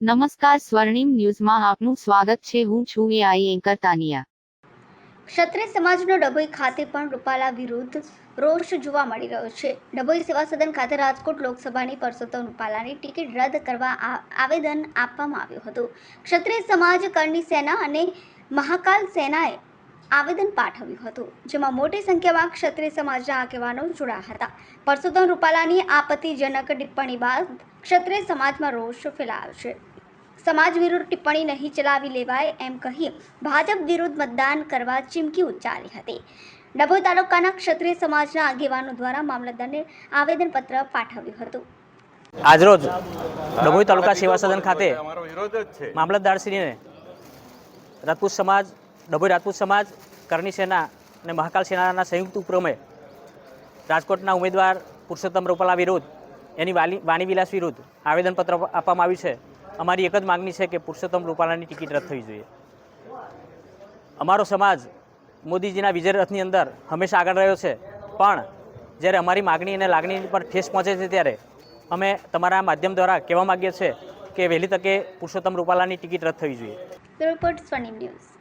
નમસ્કાર સ્વર્ણિમ ન્યૂઝમાં આપનું સ્વાગત છે. હું છું એઆઈ એન્કર તાનિયા. ક્ષત્રિય સમાજનો ડભોઈ ખાતે પણ રૂપાલા વિરુદ્ધ રોષ જોવા મળી રહ્યો છે. ડભોઈ સેવા સદન ખાતે રાજકોટ લોકસભાની પરસોત્તમ રૂપાલાની ટિકિટ રદ કરવા આવેદન આપવામાં આવ્યું હતું. ક્ષત્રિય સમાજ કરની સેના અને મહાકાલ સેનાએ આવેદન પાઠવ્યું હતું જેમાં મોટી સંખ્યામાં ક્ષત્રિય સમાજના આગેવાનો જોડાયા હતા. પરસોત્તમ રૂપાલાની આપત્તિજનક ટિપ્પણી બાદ ક્ષત્રિય સમાજમાં રોષ ફેલાયો છે. સમાજ વિરુદ્ધ ટિપ્પણી નહીં ચલાવી લેવાય એમ કહી ભાજપ વિરુદ્ધ મતદાન કરવા ચીમકી ઉચ્ચારી હતી. ડભોઈ તાલુકાના ક્ષત્રિય સમાજના આગેવાનો દ્વારા મામલતદારને આવેદનપત્ર પાઠવ્યું હતું. આજરોજ ડભોઈ તાલુકા સેવા સદન ખાતે અમારો વિરોધ જ છે. મામલતદારશ્રીને રાજપૂત સમાજ ડભોઈ રાજપૂત સમાજ, કરણી સેના અને મહાકાલ સેનાના સંયુક્ત ઉપક્રમે રાજકોટના ઉમેદવાર પુરુષોત્તમ રૂપાલા વિરુદ્ધ, એની વાલી વાણીવિલાસ વિરુદ્ધ આવેદનપત્ર આપવામાં આવ્યું છે. અમારી એક જ માગણી છે કે પુરુષોત્તમ રૂપાલાની ટિકિટ રદ થવી જોઈએ. અમારો સમાજ મોદીજીના વિજય રથની અંદર હંમેશા આગળ રહ્યો છે. પણ જ્યારે અમારી માગણી અને લાગણી પર ઠેસ પહોંચે છે ત્યારે અમે તમારા માધ્યમ દ્વારા કહેવા માગીએ છીએ કે વહેલી તકે પુરુષોત્તમ રૂપાલાની ટિકિટ રદ થવી જોઈએ. Report news